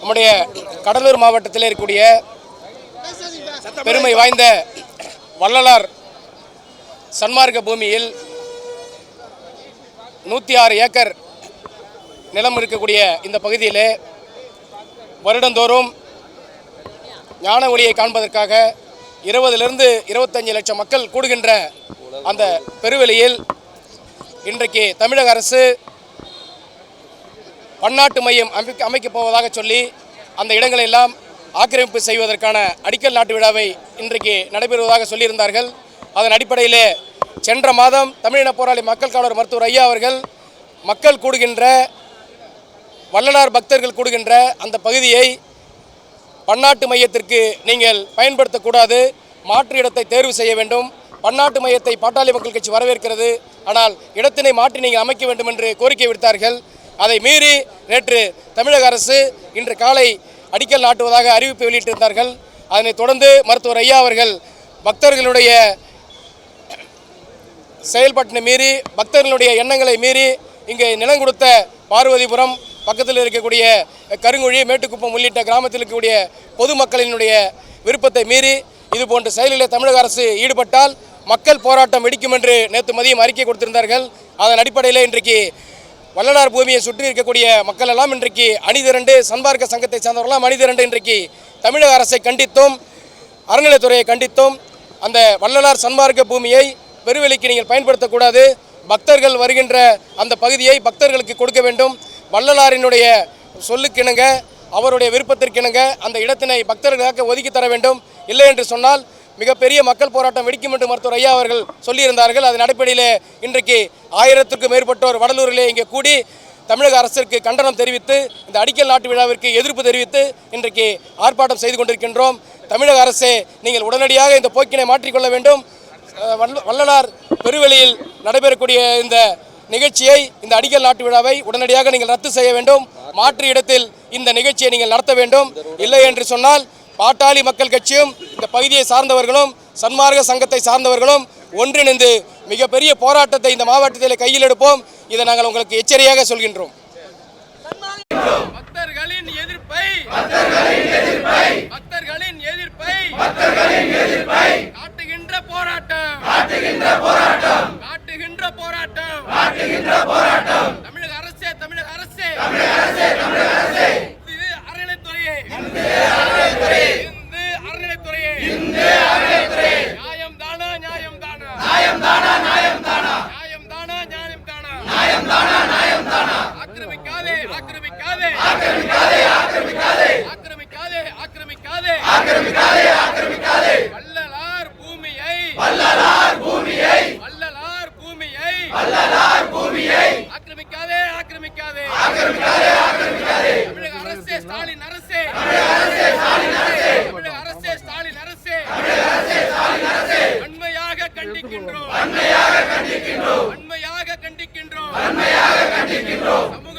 நம்முடைய கடலூர் மாவட்டத்தில் இருக்கக்கூடிய பெருமை வாய்ந்த வள்ளலார் சன்மார்க்க பூமியில் நூற்றி ஆறு ஏக்கர் நிலம் இருக்கக்கூடிய இந்த பகுதியிலே வருடந்தோறும் ஞான ஒளியை காண்பதற்காக இருபதிலிருந்து இருபத்தஞ்சு லட்சம் மக்கள் கூடுகின்ற அந்த பெருவெளியில் இன்றைக்கு தமிழக அரசு பன்னாட்டு மையம் அமைக்க அமைக்கப் போவதாக சொல்லி அந்த இடங்களை எல்லாம் ஆக்கிரமிப்பு செய்வதற்கான அடிக்கல் நாட்டு விழாவை இன்றைக்கு நடைபெறுவதாக சொல்லியிருந்தார்கள். அதன் அடிப்படையிலே சென்ற மாதம் தமிழின போராளி மக்கள் காவலர் மருத்துவர் ஐயா அவர்கள் மக்கள் கூடுகின்ற வள்ளலார் பக்தர்கள் கூடுகின்ற அந்த பகுதியை பன்னாட்டு மையத்திற்கு நீங்கள் பயன்படுத்தக்கூடாது. மாற்று இடத்தை தேர்வு செய்ய வேண்டும். பன்னாட்டு மையத்தை பாட்டாளி மக்கள் கட்சி வரவேற்கிறது. ஆனால் இடத்தினை மாற்றி நீங்கள் அமைக்க வேண்டும் என்று கோரிக்கை விடுத்தார்கள். அதை மீறி நேற்று தமிழக அரசு இன்று காலை அடிக்கல் நாட்டுவதாக அறிவிப்பு வெளியிட்டிருந்தார்கள். அதனைத் தொடர்ந்து மருத்துவர் ஐயா அவர்கள் பக்தர்களுடைய செயல்பாட்டினை மீறி பக்தர்களுடைய எண்ணங்களை மீறி இங்கே நிலம் கொடுத்த பார்வதிபுரம் பக்கத்தில் இருக்கக்கூடிய கருங்குழி மேட்டுக்குப்பம் உள்ளிட்ட கிராமத்தில் இருக்கக்கூடிய பொதுமக்களினுடைய விருப்பத்தை மீறி இது போன்ற செயலிலே தமிழக அரசு ஈடுபட்டால் மக்கள் போராட்டம் வெடிக்கும் என்று நேற்று மதியம் அறிக்கை கொடுத்திருந்தார்கள். அதன் அடிப்படையில் இன்றைக்கு வள்ளலார் பூமியை சுற்றி இருக்கக்கூடிய மக்கள் எல்லாம் இன்றைக்கு அணிதிரண்டு சன்மார்க்க சங்கத்தை சார்ந்தவர்களாம் அணிதிரண்டு இன்றைக்கு தமிழக அரசை கண்டித்தும் அறநிலைத்துறையை கண்டித்தும். அந்த வள்ளலார் சன்மார்க்க பூமியை பெருவெளிக்கு நீங்கள் பயன்படுத்தக்கூடாது. பக்தர்கள் வருகின்ற அந்த பகுதியை பக்தர்களுக்கு கொடுக்க வேண்டும். வள்ளலாரினுடைய சொல்லுக்கிணங்க அவருடைய விருப்பத்திற்கிணங்க அந்த இடத்தினை பக்தர்களுக்காக ஒதுக்கி தர வேண்டும். இல்லை என்று சொன்னால் மிகப்பெரிய மக்கள் போராட்டம் வெடிக்கும் என்று மருத்துவர் ஐயா அவர்கள் சொல்லியிருந்தார்கள். அதன் அடிப்படையிலே இன்றைக்கு ஆயிரத்துக்கும் மேற்பட்டோர் வடலூரிலே இங்கே கூடி தமிழக அரசிற்கு கண்டனம் தெரிவித்து இந்த அடிக்கல் நாட்டு விழாவிற்கு எதிர்ப்பு தெரிவித்து இன்றைக்கு ஆர்ப்பாட்டம் செய்து கொண்டிருக்கின்றோம். தமிழக அரசே நீங்கள் உடனடியாக இந்த போக்கினை மாற்றிக்கொள்ள வேண்டும். வள்ளலார் பெருவெளியில் நடைபெறக்கூடிய இந்த நிகழ்ச்சியை இந்த அடிக்கல் நாட்டு விழாவை உடனடியாக நீங்கள் ரத்து செய்ய வேண்டும். மாற்று இடத்தில் இந்த நிகழ்ச்சியை நீங்கள் நடத்த வேண்டும். இல்லை என்று சொன்னால் பாட்டாளி மக்கள் கட்சியும் இந்த பகுதியை சார்ந்தவர்களும் சன்மார்க்க சங்கத்தை சார்ந்தவர்களும் ஒன்றிணைந்து மிகப்பெரிய போராட்டத்தை இந்த மாவட்டத்தில் கையில் எடுப்போம். இதை நாங்கள் உங்களுக்கு எச்சரிக்கையாக சொல்கின்றோம். பக்தர்களின் எதிர்ப்பை பக்தர்களின் எதிர்ப்பை காட்டுகின்ற போராட்டம் காட்டுகின்ற போராட்டம் காட்டுகின்ற போராட்டம் தமிழக அரசே தமிழக அரசே இது அறநிலைத்துறையே Yeah, கண்டிக்கின்றோம்.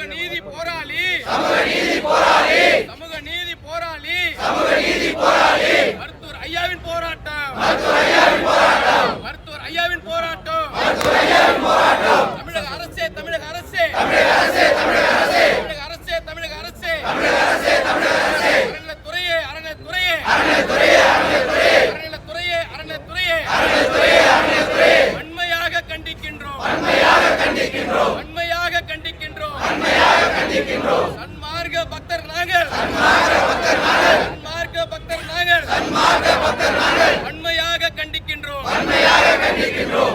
Hello.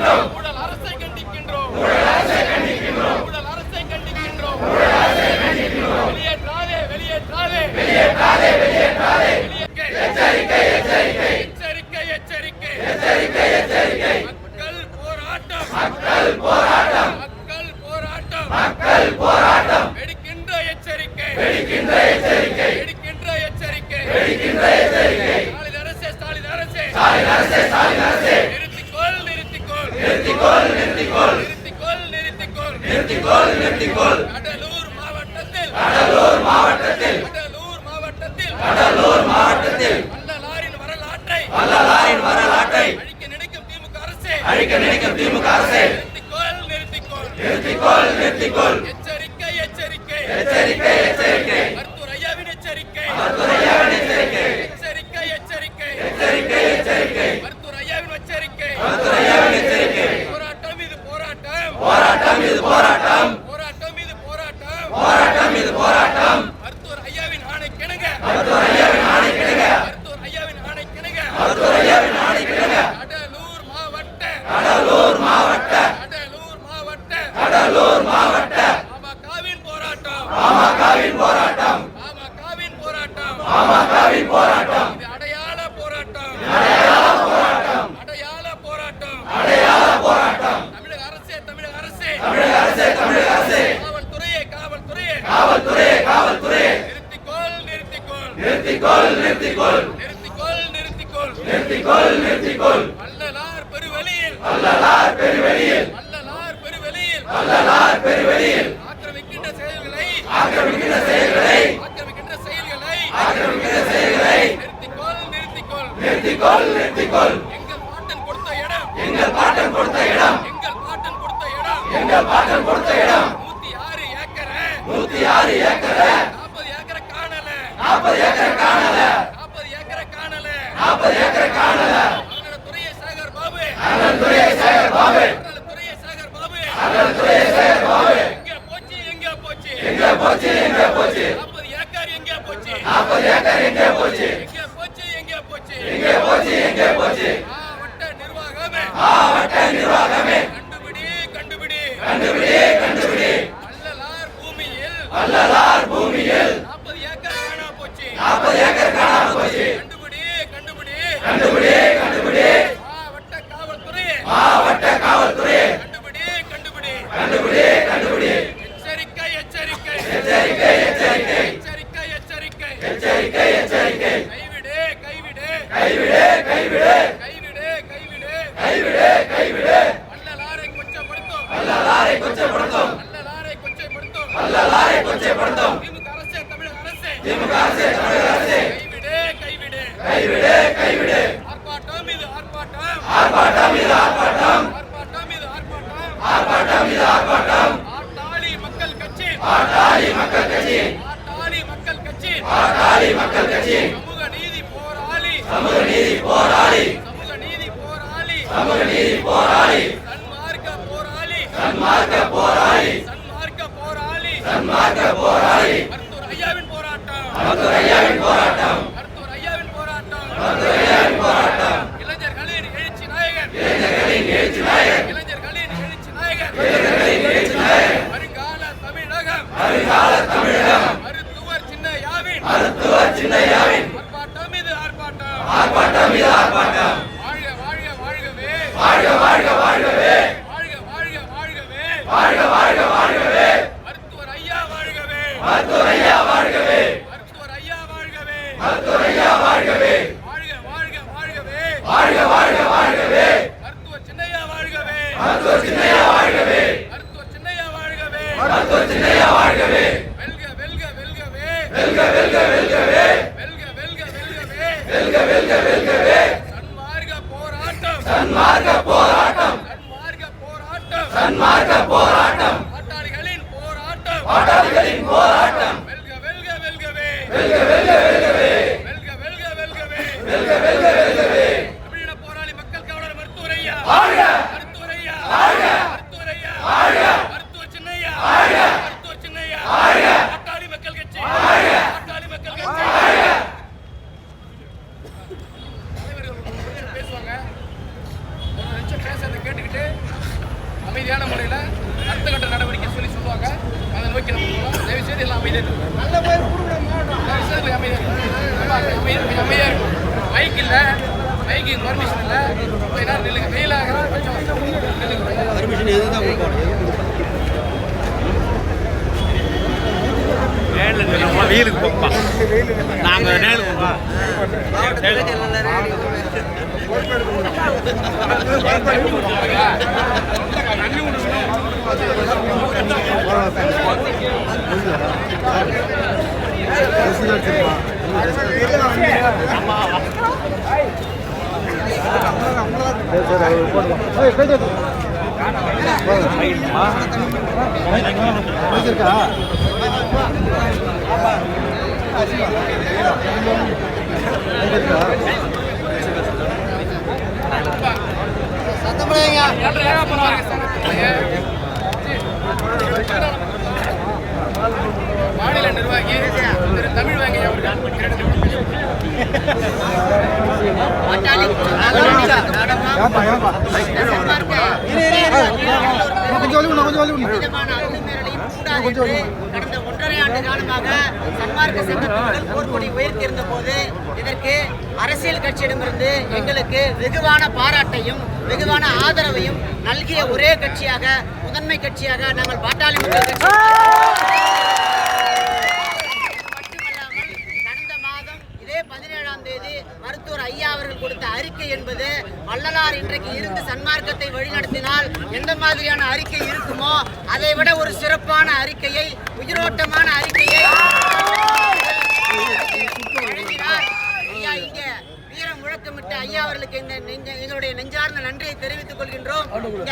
இருக்கின்றோம் நிறுத்திக்கொள் நிறுத்திக்கொள் கடலூர் மாவட்டத்தில். கடலூர் மாவட்டத்தில். கடலூர் மாவட்டத்தில். கடலூர் மாவட்டத்தில். வள்ளலாரின் வரலாற்றை. வள்ளலாரின் வரலாற்றை. அழிக்க நினைக்கும் திமுக அரசே. அழிக்க நினைக்கும் திமுக அரசை. நிறுத்திக்கொள் நிறுத்திக்கொள். நிறுத்திக்கொள் நிறுத்திக்கொள். the bottom. நிறுத்திக்கொள் நிறுத்திக்கொள் வள்ளலார் பெருவெளியில். வள்ளலார் பெருவெளியில். வள்ளலார் பெருவெளியில். வள்ளலார் பெருவெளியில். ஆக்கிரமிக்கின்ற செயல்களை. ஆக்கிரமிக்கின்ற செயல்களை. ஆக்கிரமிக்கின்ற செயல்களை. ஆக்கிரமிக்கின்ற செயல்களை. நிறுத்திக்கொள் நிறுத்திக்கொள் நிறுத்திக்கொள் நிறுத்திக்கொள் எங்கள் பாட்டன் கொடுத்த இடம். எங்கள் பாட்டன் கொடுத்த இடம். எங்கள் பாட்டன் கொடுத்த இடம். எங்கள் பாட்டன் கொடுத்த இடம். நூத்தி ஆறு ஏக்கர். நூத்தி ஆறு ஏக்கர். நாற்பது ஏக்கர் காணல. நாற்பது ஏக்கரை காணல. நாற்பது ஏக்கர் காணல. சேகர் பாபு. அண்ணன் துறையை சேகர் பாபு. துறையை சேகர் பாபு. அண்ணன் துறையை சேகர் பாபு. எங்க போச்சு எங்க போச்சு? எங்க போச்சு எங்க போச்சு? நாற்பது ஏக்கர் எங்க போச்சு? நாற்பது ஏக்கர் எங்க போச்சு? எங்க போச்சு எங்க போச்சு? எங்க போச்சு எங்க போச்சு? மாவட்ட நிர்வாகமே. மாவட்ட நிர்வாகமே. கண்டுபிடி கண்டுபிடி. கண்டுபிடி கண்டுபிடி. வள்ளலார் பூமியில் வள்ளலார் பூமியில் நாற்பது ஏக்கர் காணா போச்சு நாற்பது ஏக்கர் காணாம போச்சு கண்டுபிடி கண்டுபிடி கண்டுபிடி கண்டுபிடி மாவட்ட காவல்துறை மாவட்ட காவல்துறை கண்டுபிடி கண்டுபிடி கண்டுபிடி கண்டுபிடி எச்சரிக்கை எச்சரிக்கை எச்சரிக்கை எச்சரிக்கை எச்சரிக்கை எச்சரிக்கை எச்சரிக்கை எச்சரிக்கை கைவிடு கைவிடு கைவிடு கைவிடு கைவிடு கைவிடு கைவிடு கைவிடு வள்ளலாரை கொச்சப்படுத்தும் வள்ளலாரை கொச்சப்படுத்தும் வள்ளலாரை கொச்சப்படுத்தும் வள்ளலாரை கொச்சப்படுத்தும் திமுக அரசே தமிழக அரசே திமுக அரசே தமிழக அரசே கைவிடு கைவிடு கைவிடு கைவிடு ஆர்ப்பாட்டம் இது ஆர்ப்பாட்டம் ஆர்ப்பாட்டம் இது ஆர்ப்பாட்டம் ஆர்ப்பாட்டம் இது ஆர்ப்பாட்டம் ஆர்ப்பாட்டம் இது ஆர்ப்பாட்டம் ஆட்டாளி மக்கள் கட்சி பாட்டாளி மக்கள் கட்சி ஆட்டாளி மக்கள் கட்சி பாட்டாளி மக்கள் கட்சி சமூக நீதி போராளி சமூக நீதி போராளி சமூக நீதி போராளி சமூக நீதி போராளி சன்மார்க்க போராளி சன்மார்க்க போராளி சன்மார்க்க போராளி சன்மார்க்க போராளி ஐயாவின் போராட்டம் ஐயாவின் போராட்டம் மருத்துவர் ஐயாவின் போராட்டம் மருத்துவர் ஐயாவின் போராட்டம் இளைஞர்களின் எழுச்சி நாயகன் இளைஞர்களின் எழுச்சி நாயகன் இளைஞர்களின் எழுச்சி நாயகன் இளைஞர்களின் எழுச்சி நாயகன் வருங்கால தமிழகம் வருங்கால தமிழகம் மருத்துவர் சின்ன யாவின் மருத்துவர் சின்னையாவின் வாழ்க வாழ்க பாட்டாளிகளின் போராட்டம். அமைதியாக இருக்கும் பைக் இல்லை பைக்கு பர்மிஷன் இல்லை கொஞ்ச நாங்கள் நேரில் போகலாம் மாநில நிர்வாகி திரு தமிழ் வாங்கி அவர்கள். விதமான கடந்த ஒன்றரை ஆண்டு காலமாக சன்மார்க்க சங்கத்தின் போர்க்கொடி உயர்த்தியிருந்த போது இதற்கு அரசியல் கட்சியிடமிருந்து எங்களுக்கு வெகுவான பாராட்டையும் வெகுவான ஆதரவையும் நல்கிய ஒரே கட்சியாக முதன்மை கட்சியாக நாங்கள் பாட்டாளி மக்கள் கட்சி மட்டுமல்லாமல் கடந்த மாதம் இதே பதினேழாம் தேதி மருத்துவர் ஐயா அவர்கள் கொடுத்த அறிக்கை என்பது வள்ளலார் இன்றைக்கு இருந்து சன்மார்க்கத்தை வழிநடத்தினால் எந்த மாதிரியான அறிக்கை இருக்குமோ அதை விட ஒரு சிறப்பான அறிக்கையை உயிரோட்டமான அறிக்கையை வழங்கினார் ஐயா இங்கே வீரம் முழக்கமிட்ட ஐயா அவர்களுக்கு நெஞ்ச- எங்களுடைய நெஞ்சார்ந்த நன்றியை தெரிவித்துக் கொள்கின்றோம்.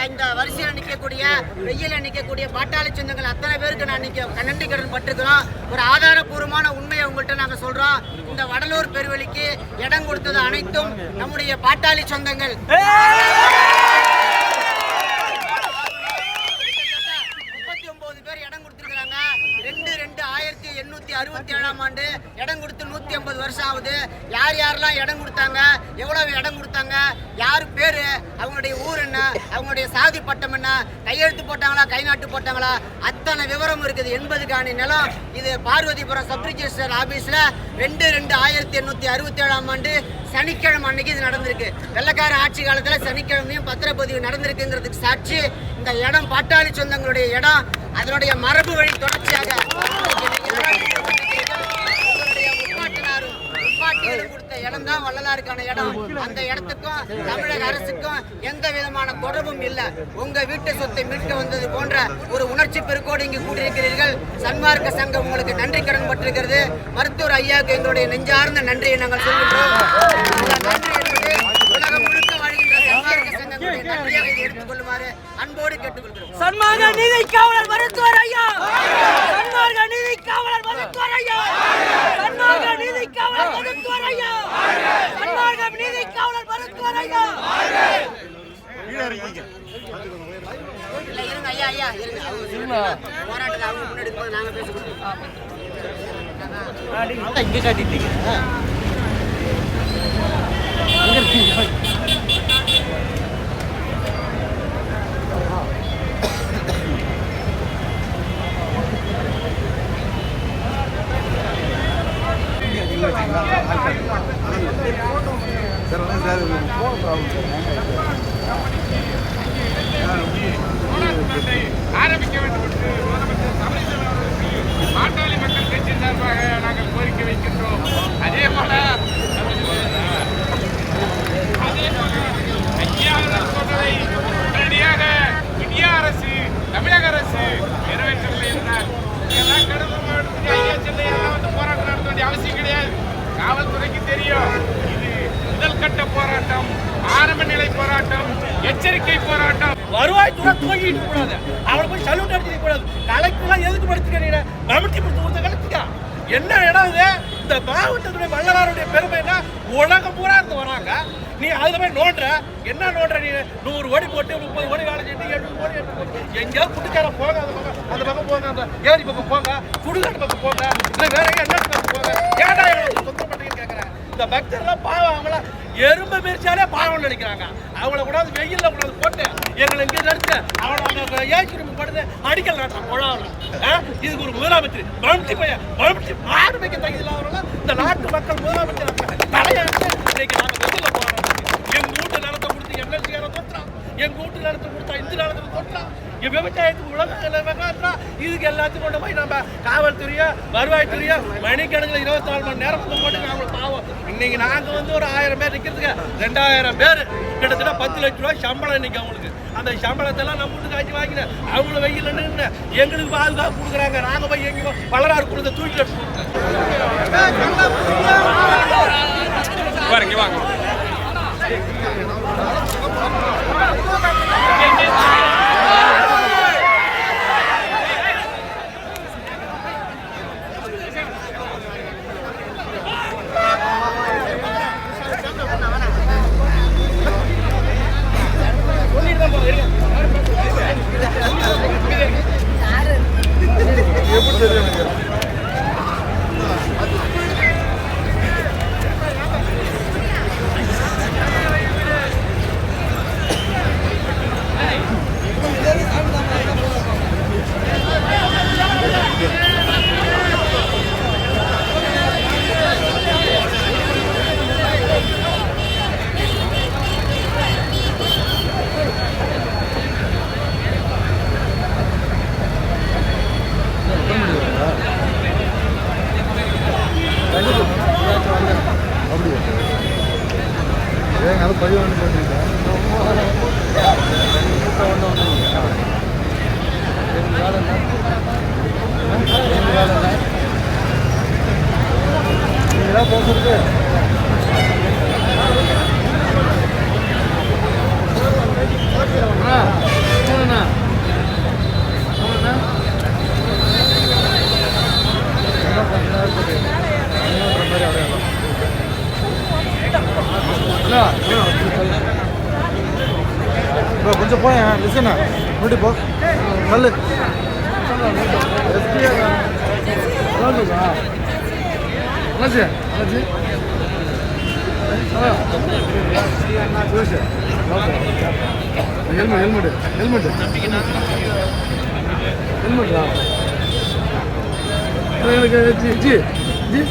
இந்த வரிசையில் நிற்கக்கூடிய வெயில நிற்கக்கூடிய பாட்டாளி சொந்தங்கள் அத்தனை பேருக்கு நான் நிக்க நன்றி கடன் பட்டிருக்கிறோம். ஒரு ஆதாரபூர்வமான உண்மையை உங்கள்கிட்ட நாங்கள் சொல்றோம். இந்த வடலூர் பெருவெளிக்கு இடம் கொடுத்தது அனைத்தும் நம்முடைய பாட்டாளி சொந்தங்கள் முப்பத்தி ஒன்பது பேர் இடம் கொடுத்துருக்காங்க ரெண்டு ரெண்டு ஆயிரத்தி எண்ணூத்தி அறுபத்தி ஏழாம் ஆண்டு இடம் கொடுத்து நூத்தி ஐம்பது வருஷம் ஆகுது யார் யாரெல்லாம் இடம் கொடுத்தாங்க? எவ்வளவு இடம் கொடுத்தாங்க? யார் பேர்? அவங்களுடைய ஊர் என்ன? அவங்களுடைய சாதி பட்டம் என்ன? கையெழுத்து போட்டாங்களா? கை நாட்டு போட்டாங்களா? அத்தனை விவரம் இருக்குது. எண்பதுக்கான நிலம். இது பார்வதிபுரம் சப் ரிஜிஸ்டர் ஆஃபீஸில் ரெண்டு ரெண்டு ஆயிரத்தி எண்ணூற்றி அறுபத்தி ஏழாம் ஆண்டு சனிக்கிழமை அன்னைக்கு இது நடந்திருக்கு. வெள்ளக்கார ஆட்சி காலத்தில் சனிக்கிழமையும் பத்திரப்பதிவு நடந்திருக்குங்கிறதுக்கு சாட்சி. இந்த இடம் பாட்டாளி சொந்தங்களுடைய இடம். அதனுடைய மரபு வழி தொடர்ச்சியாக. இடம் தான் வள்ளலாருக்கான இடம். அந்த இடத்துக்கும் தமிழக அரசுக்கும் எந்த விதமான தொடர்பும் இல்லை. உங்க வீட்டு சொத்தை மீட்க வந்தது போன்ற ஒரு உணர்ச்சி பெருக்கோடு இங்கு கூட்டியிருக்கிறீர்கள் சன்மார்க்க சங்கம் உங்களுக்கு நன்றி கடன் பட்டிருக்கிறது. மருத்துவர் ஐயாவுக்கு எங்களுடைய நெஞ்சார்ந்த நன்றியை நாங்கள் சொல்கின்றோம். நன்றி என்பது சங்கங்களுடைய நன்றியாக எடுத்துக்கொள்ளுமாறு அன்போடு கேட்டுக்கொள்கிறோம். சன்மார்க்க நீதி காவலர் மருத்துவர் ஐயா சன்மார்க்க நீதி காவலர் மருத்துவர் ஐயா சன்மார்க்க நீதி காவலர் மருத்துவர் ஐயா சன்மார்க்க நீதி காவலர் மருத்துவர் ஐயா இல்ல இருங்க ஐயா ஐயா இருங்க. போராட்டத்தை அவங்க முன்னாடி போது நாங்க பேசிக்கிறோம் இங்க காட்டிட்டீங்க. போராட்டத்தை ஆரம்பிக்க வேண்டும் என்று முதலமைச்சர் தமிழிசை அவர்களுக்கு பாட்டாளி மக்கள் கட்சி சார்பாக நாங்கள் கோரிக்கை வைக்கின்றோம். அதே போல அதே போல ஐயா அவர்கள் சொன்னதை உடனடியாக இந்திய அரசு தமிழக அரசு நிறைவேற்றவில்லை என்றால் இதெல்லாம் கடந்த மாவட்டத்துக்கு ஐயா சென்னையெல்லாம் வந்து போராட்டம் நடத்த வேண்டிய அவசியம் கிடையாது காவல்துறைக்கு தெரியும். இது முதல் கட்ட போராட்டம் ஆரம்ப நிலை போராட்டம் எச்சரிக்கை போராட்டம். வருவாய்த்துறை தூங்கிட்டு கூடாது அவளை போய் சல்யூட் அடிச்சிக்க கூடாது. கலெக்டர்லாம் எதுக்கு படுத்துக்கிறீங்க கமிட்டி கொடுத்து கொடுத்த கலெக்டா என்ன இடம் இது? இந்த மாவட்டத்துடைய வள்ளலாருடைய பெருமைன்னா உலகம் பூரா இருந்து வராங்க. நீ அதுல போய் நோண்டுற. என்ன நோண்டுற நீ? நூறு கோடி போட்டு முப்பது கோடி வேலை செஞ்சு எட்டு கோடி எட்டு எங்கேயாவது குட்டுக்கார போங்க அந்த பக்கம் அந்த பக்கம் போங்க அந்த ஏரி பக்கம் போங்க சுடுகாடு பக்கம் போங்க இல்லை வேற எங்கே என்ன பக்கம் போங்க. ஏடா இந்த பக்தர்லாம் பாவம் அவங்கள எறும்பு மிரிச்சாலே பாவம் நினைக்கிறாங்க. அவங்கள கூடாது வெயிலில் கூடாது போட்டு எங்களை இங்கே நடிச்சு அவளை ஏச்சுரிமை படுத்து அடிக்கல் நாட்டம் குழாவில் இதுக்கு ஒரு முதலமைச்சர் மம்டி பையன் மம்டி மாடு தகுதி இல்லாதவங்கள இந்த நாட்டு மக்கள் முதலமைச்சர் தலையாட்டு இன்னைக்கு நாங்கள் வெளியில் போகிறோம் எங்கள் வீட்டு நிலத்தை கொடுத்து எம்எல்சி தொட்டுறான் எங்கள் வீட்டு நிலத்தை கொடுத்தா இந்த நிலத்தை தொட்டுறான் விவசாயத்துக்கு உலக இதுக்கு எல்லாத்தையும் கொண்டு போய் நம்ம காவல்துறையோ வருவாய்த்துறையோ மணிக்கணக்கில் இருபத்தி நாலு மணி நேரம் போட்டு நாங்கள் பாவம். இன்னைக்கு நாங்கள் வந்து ஒரு ஆயிரம் பேர் நிற்கிறதுக்கு ரெண்டாயிரம் பேர் கிட்டத்தட்ட பத்து லட்ச ரூபாய் சம்பளம் இன்னைக்கு அவங்களுக்கு. அந்த சம்பளத்தெல்லாம் நம்ம வீட்டுக்கு காய்ச்சி வாங்கினேன் அவங்கள வெயில் நின்று எங்களுக்கு பாதுகாப்பு கொடுக்குறாங்க. நாங்கள் போய் எங்கேயோ வளராறு கொடுத்த தூக்கிட்டு பாருங்க வாங்க. ப்ரோ கொஞ்சம் போய் லிசனா முன்னாடி போ கல்லு எஸ்பியா அண்ணாச்சி ஹெல்மெட் ஹெல்மெட் ஹெல்மெட் ஹெல்மெட்டா எனக்கு ஜி ஜி ஜி